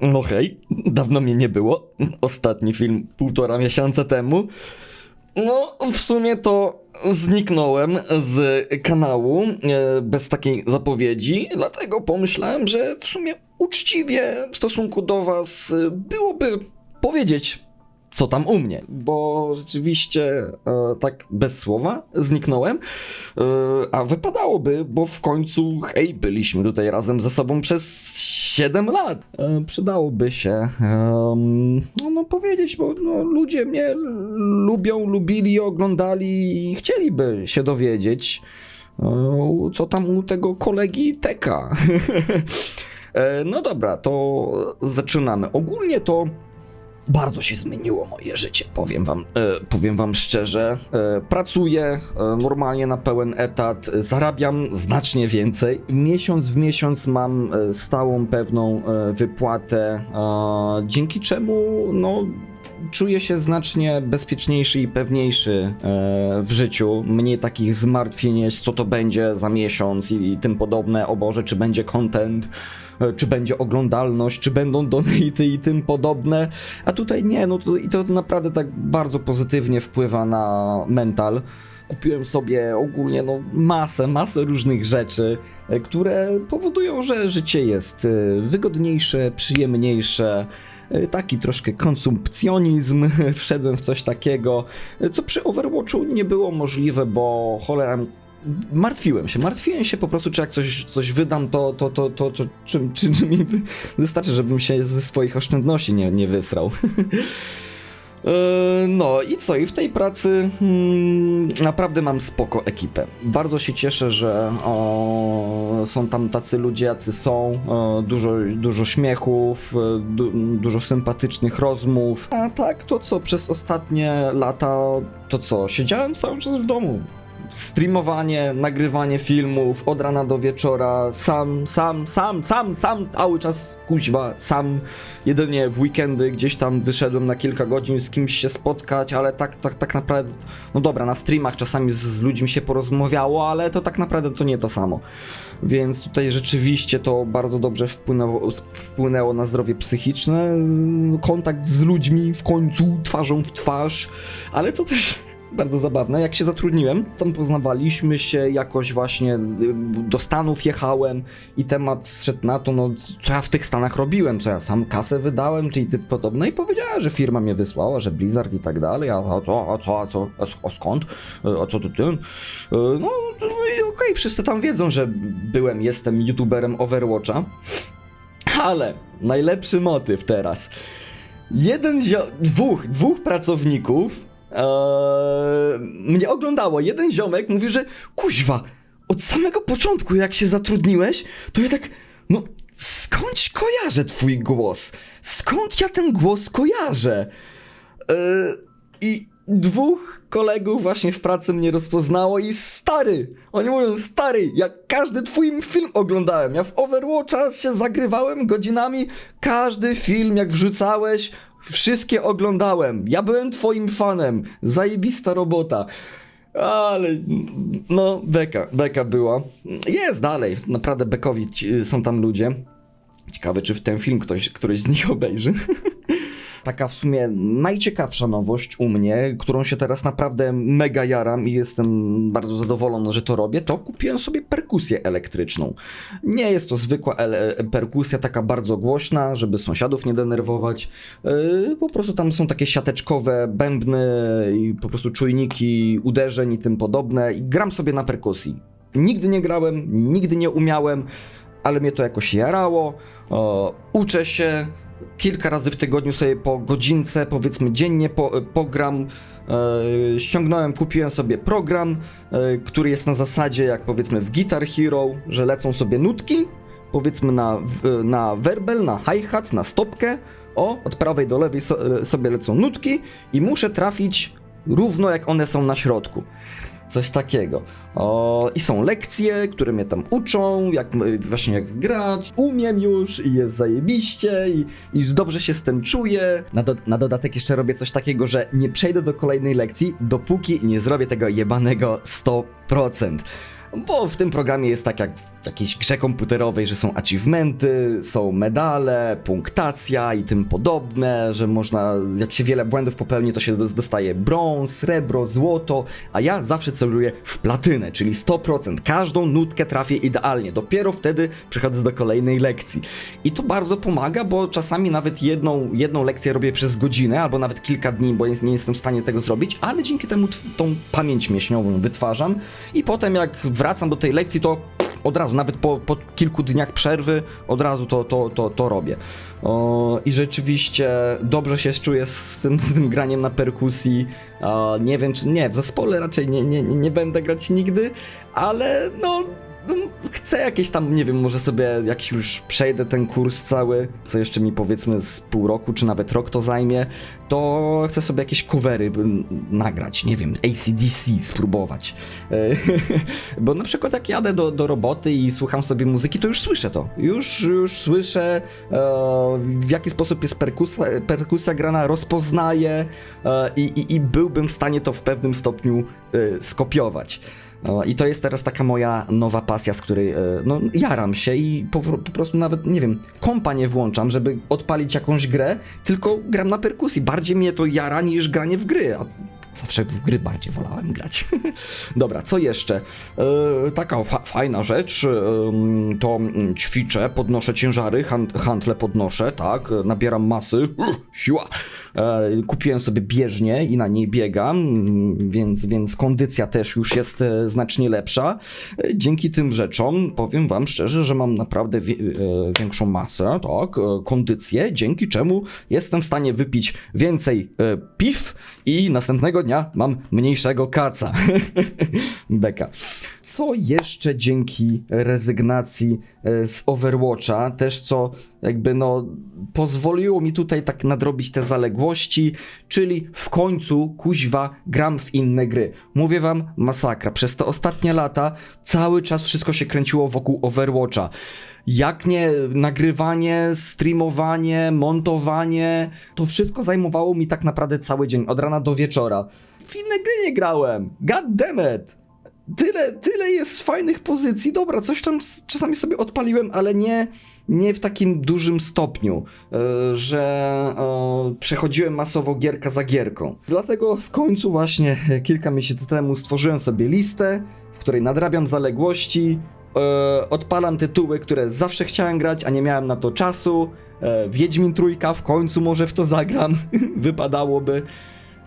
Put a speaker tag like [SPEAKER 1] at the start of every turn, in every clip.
[SPEAKER 1] No hej, dawno mnie nie było. Ostatni film półtora miesiąca temu. No, w sumie to zniknąłem z kanału e, bez takiej zapowiedzi, dlatego pomyślałem, że w sumie uczciwie w stosunku do was e, byłoby powiedzieć, co tam u mnie, bo rzeczywiście e, tak bez słowa zniknąłem, a wypadałoby, bo w końcu, hej, byliśmy tutaj razem ze sobą przez 7 lat. E, przydałoby się no, no powiedzieć, bo no, ludzie mnie lubią, lubili, oglądali i chcieliby się dowiedzieć, e, co tam u tego kolegi teka. E, no dobra, to zaczynamy. Ogólnie to bardzo się zmieniło moje życie, powiem wam, e, powiem wam szczerze. E, pracuję e, normalnie na pełen etat, zarabiam znacznie więcej i miesiąc w miesiąc mam e, stałą pewną e, wypłatę, e, dzięki czemu no czuję się znacznie bezpieczniejszy i pewniejszy e, w życiu. Mniej takich zmartwień, co to będzie za miesiąc i, i tym podobne. O Boże, czy będzie content, czy będzie oglądalność, czy będą donaty i tym podobne. A tutaj nie, no to, i to naprawdę tak bardzo pozytywnie wpływa na mental. Kupiłem sobie ogólnie no, masę, masę różnych rzeczy, e, które powodują, że życie jest e, wygodniejsze, przyjemniejsze. E, Taki troszkę konsumpcjonizm, wszedłem w coś takiego, e, co przy Overwatchu nie było możliwe, bo cholera. Martwiłem się, martwiłem się po prostu, czy jak coś, coś wydam, to, to, to, to, to czy, czy, czy mi wy- wystarczy, żebym się ze swoich oszczędności nie, nie wysrał. E, No i co? I w tej pracy hmm, naprawdę mam spoko ekipę. Bardzo się cieszę, że o, są tam tacy ludzie, jacy są. O, dużo, dużo śmiechów, e, du, dużo sympatycznych rozmów. A tak, to co? Przez ostatnie lata, to co? Siedziałem cały czas w domu. Streamowanie, nagrywanie filmów od rana do wieczora, sam, sam, sam, sam, sam, cały czas kuźwa, sam. Jedynie w weekendy gdzieś tam wyszedłem na kilka godzin z kimś się spotkać, ale tak, tak, tak naprawdę, no dobra, na streamach czasami z, z ludźmi się porozmawiało, ale to tak naprawdę to nie to samo. Więc tutaj rzeczywiście to bardzo dobrze wpłynęło, wpłynęło na zdrowie psychiczne, kontakt z ludźmi w końcu, twarzą w twarz, ale co też bardzo zabawne. Jak się zatrudniłem, tam poznawaliśmy się jakoś właśnie, y, do Stanów jechałem i temat zszedł na to, no co ja w tych Stanach robiłem, co ja sam kasę wydałem, czyli typ podobne i powiedziała, że firma mnie wysłała, że Blizzard i tak dalej, a, co, a co, a co, a, skąd, Y, a co tu tym? Y, No, no okej, wszyscy tam wiedzą, że byłem, jestem youtuberem Overwatcha, ale najlepszy motyw teraz. Jeden dwóch, dwóch pracowników eee, mnie oglądało. Jeden ziomek mówi, że kuźwa, od samego początku jak się zatrudniłeś, to ja tak, no skądś kojarzę twój głos? Skąd ja ten głos kojarzę? Eee, I dwóch kolegów właśnie w pracy mnie rozpoznało i stary, oni mówią stary, jak każdy twój film oglądałem, ja w Overwatcha się zagrywałem godzinami, każdy film jak wrzucałeś, wszystkie oglądałem, ja byłem twoim fanem, zajebista robota. Ale no, beka, beka była. Jest dalej, naprawdę bekowi są tam ludzie. Ciekawe, czy w ten film ktoś, któryś z nich obejrzy. Taka w sumie najciekawsza nowość u mnie, którą się teraz naprawdę mega jaram i jestem bardzo zadowolony, że to robię, to kupiłem sobie perkusję elektryczną. Nie jest to zwykła perkusja, taka bardzo głośna, żeby sąsiadów nie denerwować. Yy, po prostu tam są takie siateczkowe bębny i po prostu czujniki uderzeń i tym podobne i gram sobie na perkusji. Nigdy nie grałem, nigdy nie umiałem, ale mnie to jakoś jarało. O, uczę się, kilka razy w tygodniu sobie po godzince, powiedzmy dziennie po, pogram. E, ściągnąłem, kupiłem sobie program, e, który jest na zasadzie jak powiedzmy w Guitar Hero, że lecą sobie nutki, powiedzmy na, w, na werbel, na hi-hat, na stopkę. O, od prawej do lewej so, e, sobie lecą nutki i muszę trafić równo jak one są na środku. Coś takiego. O, I są lekcje, które mnie tam uczą, jak właśnie jak grać. Umiem już i jest zajebiście i, i już dobrze się z tym czuję. Na, do, na dodatek jeszcze robię coś takiego, że nie przejdę do kolejnej lekcji, dopóki nie zrobię tego jebanego 100%. Bo w tym programie jest tak jak w jakiejś grze komputerowej, że są achievementy, są medale, punktacja i tym podobne, że można, jak się wiele błędów popełni, to się dostaje brąz, srebro, złoto, a ja zawsze celuję w platynę, czyli 100%. Każdą nutkę trafię idealnie. Dopiero wtedy przechodzę do kolejnej lekcji. I to bardzo pomaga, bo czasami nawet jedną, jedną lekcję robię przez godzinę, albo nawet kilka dni, bo nie jestem w stanie tego zrobić, ale dzięki temu tą pamięć mięśniową wytwarzam i potem jak wracam do tej lekcji, to od razu, nawet po, po kilku dniach przerwy, od razu to, to, to, to robię. O, I rzeczywiście dobrze się czuję z tym, z tym graniem na perkusji. O, nie wiem, czy nie, w zespole raczej nie, nie, nie będę grać nigdy, ale no. No, Chcę jakieś tam, nie wiem, może sobie jak już przejdę ten kurs cały, co jeszcze mi powiedzmy z pół roku, czy nawet rok to zajmie, to chcę sobie jakieś covery nagrać, nie wiem, ACDC spróbować. E, Bo na przykład jak jadę do, do roboty i słucham sobie muzyki, to już słyszę to. Już, już słyszę e, w jaki sposób jest perkusja, perkusja grana, rozpoznaję e, i, i, byłbym w stanie to w pewnym stopniu skopiować. E, I to jest teraz taka moja nowa pasja, z której e, no, jaram się i po, po prostu nawet, nie wiem, kompa nie włączam, żeby odpalić jakąś grę, tylko gram na perkusji. Bardziej mnie to jara niż granie w gry, a zawsze w gry bardziej wolałem grać. Dobra, co jeszcze? E, taka fa fajna rzecz, em, to ćwiczę, podnoszę ciężary, han hantle podnoszę, tak, nabieram masy, siła. E, kupiłem sobie bieżnię i na niej biegam, więc, więc kondycja też już jest znacznie lepsza. E, dzięki tym rzeczom powiem wam szczerze, że mam naprawdę wie e, większą masę, tak, e, kondycję, dzięki czemu jestem w stanie wypić więcej e, piw i następnego dnia mam mniejszego kaca. Beka. Co jeszcze dzięki rezygnacji z Overwatcha, też co jakby no pozwoliło mi tutaj tak nadrobić te zaległości, czyli w końcu kuźwa gram w inne gry. Mówię wam, masakra. Przez te ostatnie lata cały czas wszystko się kręciło wokół Overwatcha. Jak nie nagrywanie, streamowanie, montowanie, to wszystko zajmowało mi tak naprawdę cały dzień, od rana do wieczora. W inne gry nie grałem. God damn it. Tyle, tyle jest fajnych pozycji. Dobra, coś tam czasami sobie odpaliłem, ale nie, nie w takim dużym stopniu, e, że e, przechodziłem masowo gierka za gierką. Dlatego w końcu właśnie e, kilka miesięcy temu stworzyłem sobie listę, w której nadrabiam zaległości, odpalam tytuły, które zawsze chciałem grać, a nie miałem na to czasu. Wiedźmin trójka, w końcu może w to zagram, wypadałoby.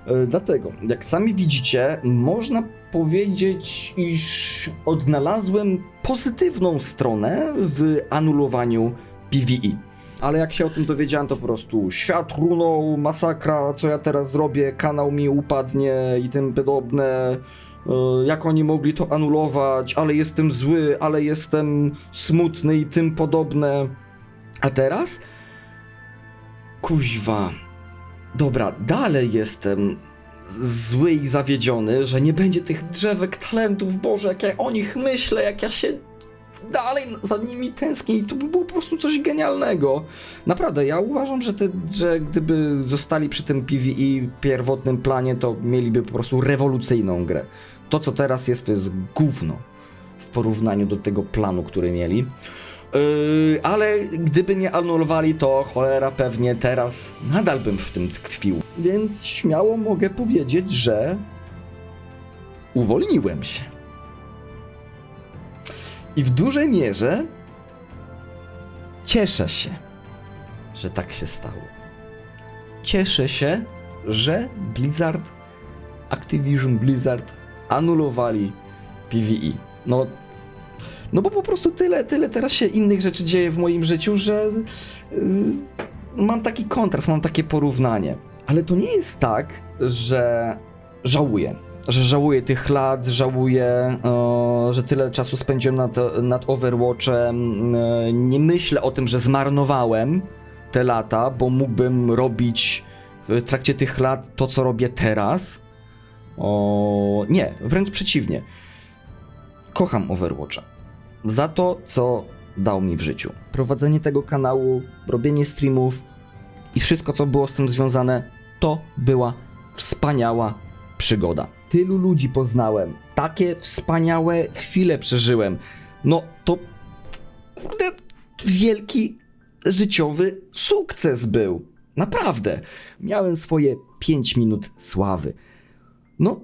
[SPEAKER 1] E, Dlatego, jak sami widzicie, można powiedzieć, iż odnalazłem pozytywną stronę w anulowaniu PvE. Ale jak się o tym dowiedziałem, to po prostu świat runął, masakra, co ja teraz zrobię, kanał mi upadnie i tym podobne. E, Jak oni mogli to anulować, ale jestem zły, ale jestem smutny i tym podobne. A teraz? Kuźwa. Dobra, dalej jestem zły i zawiedziony, że nie będzie tych drzewek talentów, Boże, jak ja o nich myślę, jak ja się dalej za nimi tęsknię i to by było po prostu coś genialnego. Naprawdę, ja uważam, że, te, że gdyby zostali przy tym PvE pierwotnym planie, to mieliby po prostu rewolucyjną grę. To, co teraz jest, to jest gówno w porównaniu do tego planu, który mieli. Yy, ale gdyby nie anulowali, to cholera pewnie teraz nadal bym w tym tkwił. Więc śmiało mogę powiedzieć, że uwolniłem się. I w dużej mierze cieszę się, że tak się stało. Cieszę się, że Blizzard, Activision Blizzard anulowali PvE. No, no bo po prostu tyle, tyle teraz się innych rzeczy dzieje w moim życiu, że yy, mam taki kontrast, mam takie porównanie. Ale to nie jest tak, że żałuję. Że żałuję tych lat, żałuję, że tyle czasu spędziłem nad, nad Overwatchem. Nie myślę o tym, że zmarnowałem te lata, bo mógłbym robić w trakcie tych lat to, co robię teraz. O, nie, wręcz przeciwnie. Kocham Overwatcha za to, co dał mi w życiu. Prowadzenie tego kanału, robienie streamów i wszystko, co było z tym związane, to była wspaniała przygoda. Tylu ludzi poznałem, takie wspaniałe chwile przeżyłem. No to kurde, wielki życiowy sukces był. Naprawdę. Miałem swoje 5 minut sławy. No,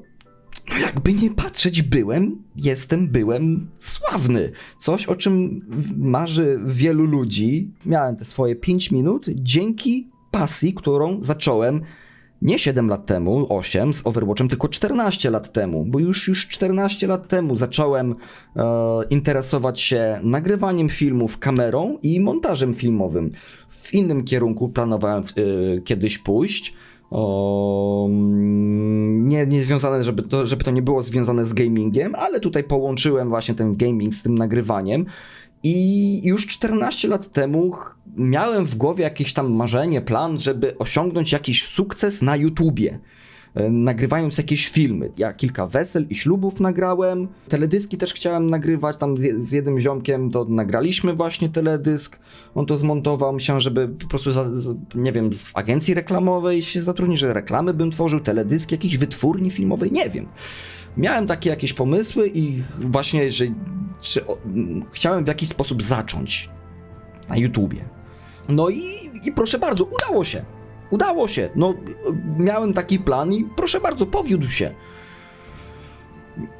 [SPEAKER 1] no jakby nie patrzeć, byłem, jestem, byłem sławny. Coś, o czym marzy wielu ludzi. Miałem te swoje 5 minut dzięki pasji, którą zacząłem nie 7 lat temu, 8 z Overwatchem, tylko 14 lat temu, bo już już 14 lat temu zacząłem e, interesować się nagrywaniem filmów kamerą i montażem filmowym. W innym kierunku planowałem e, kiedyś pójść. O, mm, nie, nie związane, żeby to, żeby to nie było związane z gamingiem, ale tutaj połączyłem właśnie ten gaming z tym nagrywaniem. I już 14 lat temu miałem w głowie jakieś tam marzenie, plan, żeby osiągnąć jakiś sukces na YouTubie. E, Nagrywając jakieś filmy. Ja kilka wesel i ślubów nagrałem. Teledyski też chciałem nagrywać. Tam z- jednym ziomkiem to nagraliśmy właśnie teledysk. On to zmontował. Myślałem, żeby po prostu, za, za, nie wiem, w agencji reklamowej się zatrudnić, że reklamy bym tworzył, teledyski, jakiejś wytwórni filmowej, nie wiem. Miałem takie jakieś pomysły i właśnie, że, o, chciałem w jakiś sposób zacząć na YouTubie. No i, i proszę bardzo, udało się. Udało się. No, miałem taki plan i proszę bardzo, powiódł się.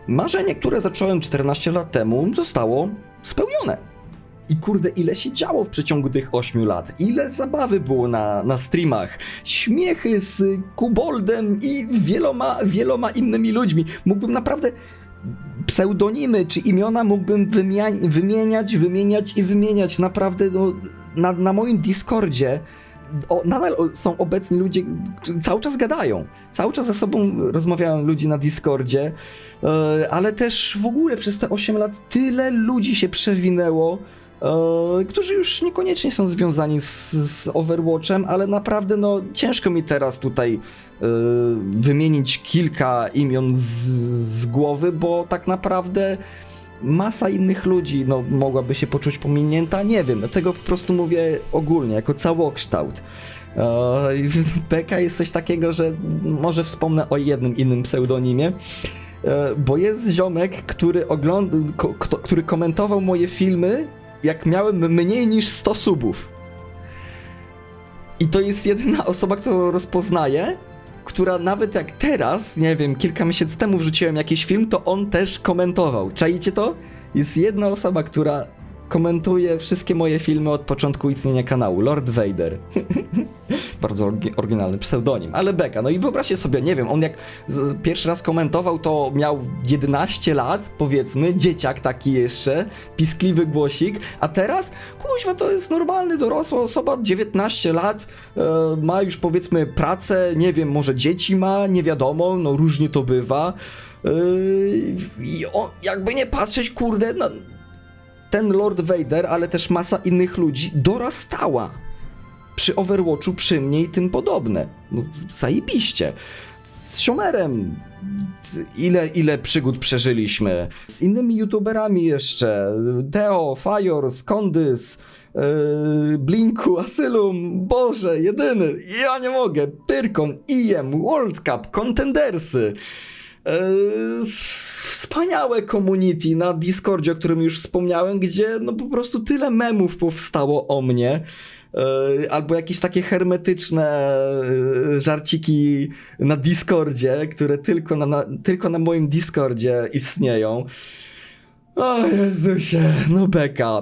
[SPEAKER 1] Marzenie, które zacząłem 14 lat temu, zostało spełnione. I kurde, ile się działo w przeciągu tych 8 lat? Ile zabawy było na, na streamach? Śmiechy z Kuboldem i wieloma, wieloma innymi ludźmi. Mógłbym naprawdę pseudonimy czy imiona mógłbym wymieniać, wymieniać i wymieniać. Naprawdę, no, na, na moim Discordzie o, nadal są obecni ludzie, cały czas gadają. Cały czas ze sobą rozmawiają ludzie na Discordzie, e, ale też w ogóle przez te 8 lat tyle ludzi się przewinęło, e, którzy już niekoniecznie są związani z, z Overwatchem, ale naprawdę no, ciężko mi teraz tutaj e, wymienić kilka imion z, z głowy, bo tak naprawdę masa innych ludzi no, mogłaby się poczuć pominięta, nie wiem, dlatego po prostu mówię ogólnie, jako całokształt. Eee, Beka jest coś takiego, że może wspomnę o jednym innym pseudonimie, e, bo jest ziomek, który ogląd... który komentował moje filmy, jak miałem mniej niż 100 subów. I to jest jedyna osoba, którą rozpoznaję, która nawet jak teraz, nie wiem, kilka miesięcy temu wrzuciłem jakiś film, to on też komentował. Czaicie to? Jest jedna osoba, która komentuje wszystkie moje filmy od początku istnienia kanału, Lord Vader. Bardzo oryginalny pseudonim, ale beka. No i wyobraźcie sobie, nie wiem, on jak pierwszy raz komentował, to miał 11 lat, powiedzmy, dzieciak taki jeszcze, piskliwy głosik, a teraz, kuźwa, to jest normalny, dorosła osoba, 19 lat, e, ma już powiedzmy pracę, nie wiem, może dzieci ma, nie wiadomo, no różnie to bywa. E, I on, jakby nie patrzeć, kurde, no, ten Lord Vader, ale też masa innych ludzi dorastała przy Overwatchu, przy mnie i tym podobne. No, zajebiście. Z Siomerem ile, ile przygód przeżyliśmy. Z innymi youtuberami jeszcze. Teo, Fajor, Skondys, yy, Blinku, Asylum, Boże, jedyny. Ja nie mogę. Pyrkon, IEM, World Cup, Contendersy. S- Wspaniałe community na Discordzie, o którym już wspomniałem, gdzie no po prostu tyle memów powstało o mnie. Yy, Albo jakieś takie hermetyczne yy, żarciki na Discordzie, które tylko na, na, tylko na moim Discordzie istnieją. O Jezusie, no beka.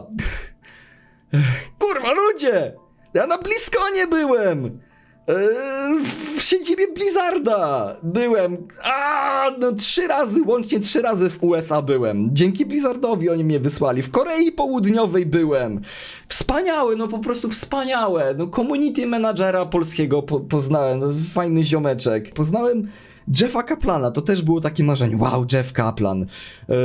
[SPEAKER 1] Kurwa ludzie! Ja na Bliskonie byłem! Eee, w siedzibie Blizzarda byłem. A, no trzy razy, łącznie trzy razy w USA byłem. Dzięki Blizzardowi oni mnie wysłali. W Korei Południowej byłem. Wspaniałe, no po prostu wspaniałe. No community managera polskiego po, poznałem, no, fajny ziomeczek. Poznałem Jeffa Kaplana, to też było takie marzenie. Wow, Jeff Kaplan. Eee,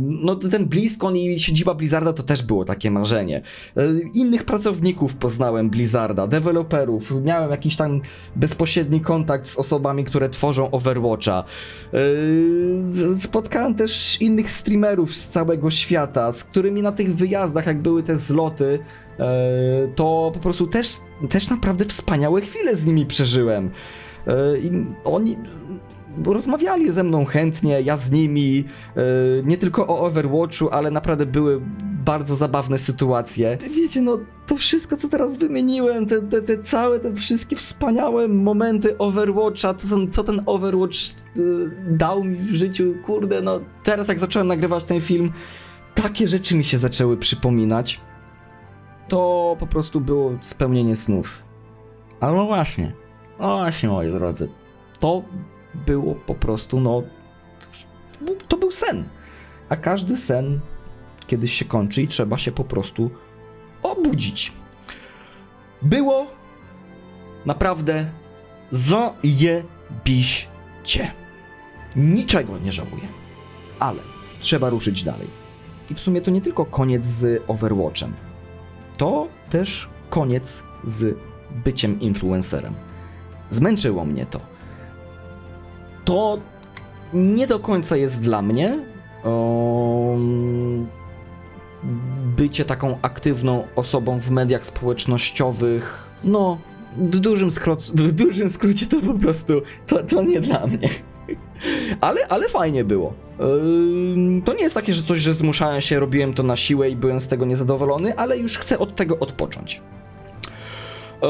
[SPEAKER 1] no ten BlizzCon i siedziba Blizzarda to też było takie marzenie. Eee, innych pracowników poznałem Blizzarda, deweloperów. Miałem jakiś tam bezpośredni kontakt z osobami, które tworzą Overwatcha. Eee, spotkałem też innych streamerów z całego świata, z którymi na tych wyjazdach, jak były te zloty, eee, to po prostu też, też naprawdę wspaniałe chwile z nimi przeżyłem. E, I oni rozmawiali ze mną chętnie, ja z nimi, e, nie tylko o Overwatchu, ale naprawdę były bardzo zabawne sytuacje. Wiecie, no to wszystko, co teraz wymieniłem, te, te, te całe, te wszystkie wspaniałe momenty Overwatcha, co ten, co ten Overwatch e, dał mi w życiu, kurde, no teraz jak zacząłem nagrywać ten film, takie rzeczy mi się zaczęły przypominać. To po prostu było spełnienie snów. Ale no właśnie, no właśnie, moi drodzy, to było po prostu, no, to był sen. A każdy sen kiedyś się kończy i trzeba się po prostu obudzić. Było naprawdę zajebiście. Niczego nie żałuję. Ale trzeba ruszyć dalej. I w sumie to nie tylko koniec z Overwatchem. To też koniec z byciem influencerem. Zmęczyło mnie to. To nie do końca jest dla mnie. Um, bycie taką aktywną osobą w mediach społecznościowych. No, w dużym, w dużym skrócie to po prostu to, to nie dla mnie. Ale, ale fajnie było. To nie jest takie, że coś, że zmuszałem się, robiłem to na siłę i byłem z tego niezadowolony, ale już chcę od tego odpocząć. E,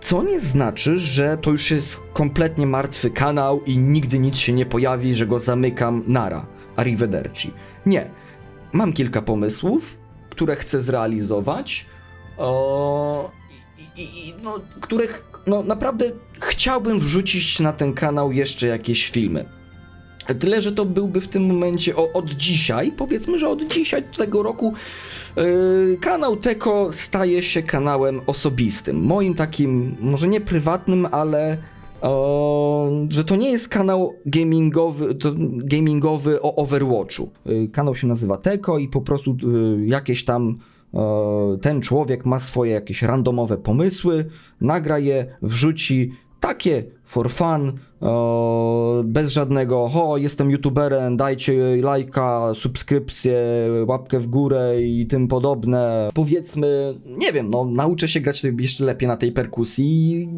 [SPEAKER 1] Co nie znaczy, że to już jest kompletnie martwy kanał i nigdy nic się nie pojawi, że go zamykam nara. Arrivederci. Nie. Mam kilka pomysłów, które chcę zrealizować. O, i, i, i, no, których no, naprawdę chciałbym wrzucić na ten kanał jeszcze jakieś filmy. Tyle, że to byłby w tym momencie o, od dzisiaj, powiedzmy, że od dzisiaj tego roku yy, kanał Teko staje się kanałem osobistym. Moim takim, może nie prywatnym, ale o, że to nie jest kanał gamingowy, gamingowy o Overwatchu. Yy, kanał się nazywa Teko i po prostu yy, jakieś tam ten człowiek ma swoje jakieś randomowe pomysły, nagra je, wrzuci takie for fun, bez żadnego ho, jestem youtuberem, dajcie lajka, subskrypcję, łapkę w górę i tym podobne. Powiedzmy, nie wiem, no nauczę się grać jeszcze lepiej na tej perkusji i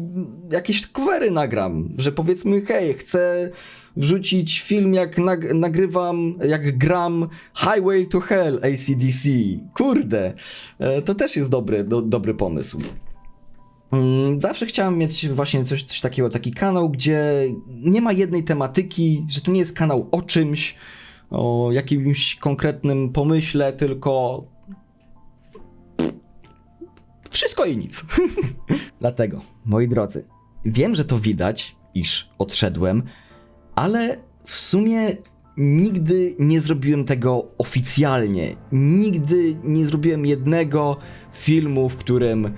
[SPEAKER 1] jakieś covery nagram, że powiedzmy hej, chcę wrzucić film jak nag nagrywam, jak gram Highway to Hell ACDC. Kurde, e, to też jest dobry, do, dobry pomysł. Mm, Zawsze chciałem mieć właśnie coś, coś takiego, taki kanał, gdzie nie ma jednej tematyki, że to nie jest kanał o czymś, o jakimś konkretnym pomyśle, tylko wszystko i nic. Dlatego, moi drodzy, wiem, że to widać, iż odszedłem, ale w sumie nigdy nie zrobiłem tego oficjalnie. Nigdy nie zrobiłem jednego filmu, w którym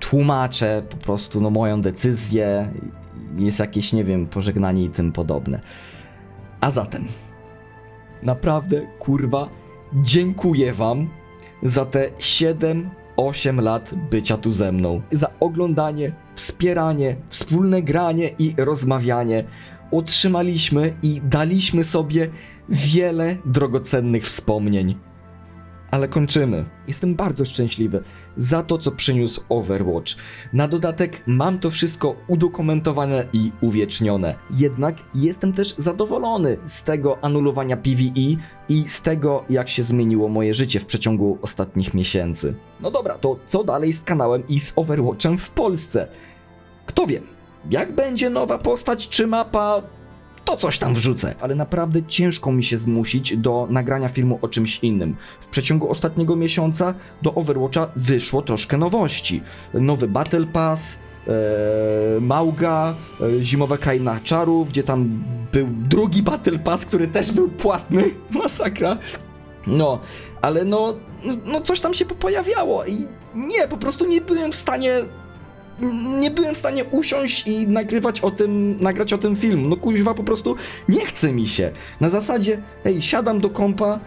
[SPEAKER 1] tłumaczę po prostu no, moją decyzję. Jest jakieś, nie wiem, pożegnanie i tym podobne. A zatem, naprawdę, kurwa, dziękuję Wam za te 7-8 lat bycia tu ze mną. Za oglądanie, wspieranie, wspólne granie i rozmawianie. Otrzymaliśmy i daliśmy sobie wiele drogocennych wspomnień. Ale kończymy. Jestem bardzo szczęśliwy za to, co przyniósł Overwatch. Na dodatek mam to wszystko udokumentowane i uwiecznione. Jednak jestem też zadowolony z tego anulowania PvE i z tego, jak się zmieniło moje życie w przeciągu ostatnich miesięcy. No dobra, to co dalej z kanałem i z Overwatchem w Polsce? Kto wie, jak będzie nowa postać czy mapa, to coś tam wrzucę. Ale naprawdę ciężko mi się zmusić do nagrania filmu o czymś innym. W przeciągu ostatniego miesiąca do Overwatcha wyszło troszkę nowości. Nowy Battle Pass, e, Mauga, e, Zimowa Kraina Czarów, gdzie tam był drugi Battle Pass, który też był płatny. Masakra. No, ale no, no coś tam się pojawiało i nie, po prostu nie byłem w stanie nie byłem w stanie usiąść i nagrywać o tym, nagrać o tym film. No kuźwa, po prostu nie chce mi się. Na zasadzie, hej, siadam do kompa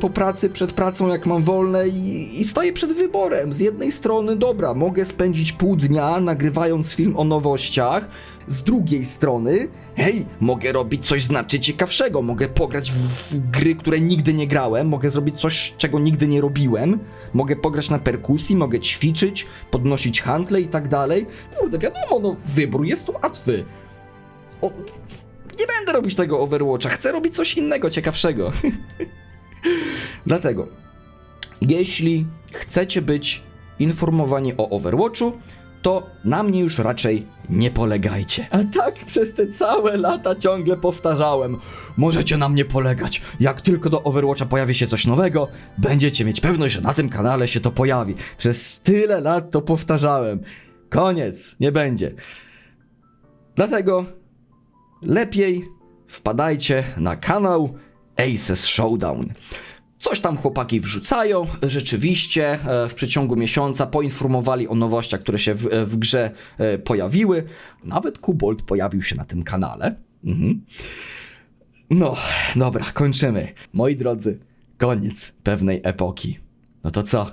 [SPEAKER 1] po pracy, przed pracą, jak mam wolne i, i stoję przed wyborem. Z jednej strony, dobra, mogę spędzić pół dnia nagrywając film o nowościach. Z drugiej strony, hej, mogę robić coś znacznie ciekawszego. Mogę pograć w, w gry, które nigdy nie grałem. Mogę zrobić coś, czego nigdy nie robiłem. Mogę pograć na perkusji, mogę ćwiczyć, podnosić handle i tak dalej. Kurde, wiadomo, no wybór jest łatwy. o, nie będę robić tego Overwatcha, chcę robić coś innego, ciekawszego. Dlatego, jeśli chcecie być informowani o Overwatchu, to na mnie już raczej nie polegajcie. A tak przez te całe lata ciągle powtarzałem. Możecie na mnie polegać. Jak tylko do Overwatcha pojawi się coś nowego, będziecie mieć pewność, że na tym kanale się to pojawi. Przez tyle lat to powtarzałem. Koniec, nie będzie. Dlatego lepiej wpadajcie na kanał Aces Showdown. Coś tam chłopaki wrzucają, rzeczywiście e, w przeciągu miesiąca poinformowali o nowościach, które się w, e, w grze e, pojawiły. Nawet Kubold pojawił się na tym kanale. Mhm. No, dobra, kończymy. Moi drodzy, koniec pewnej epoki. No to co?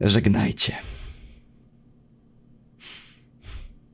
[SPEAKER 1] Żegnajcie.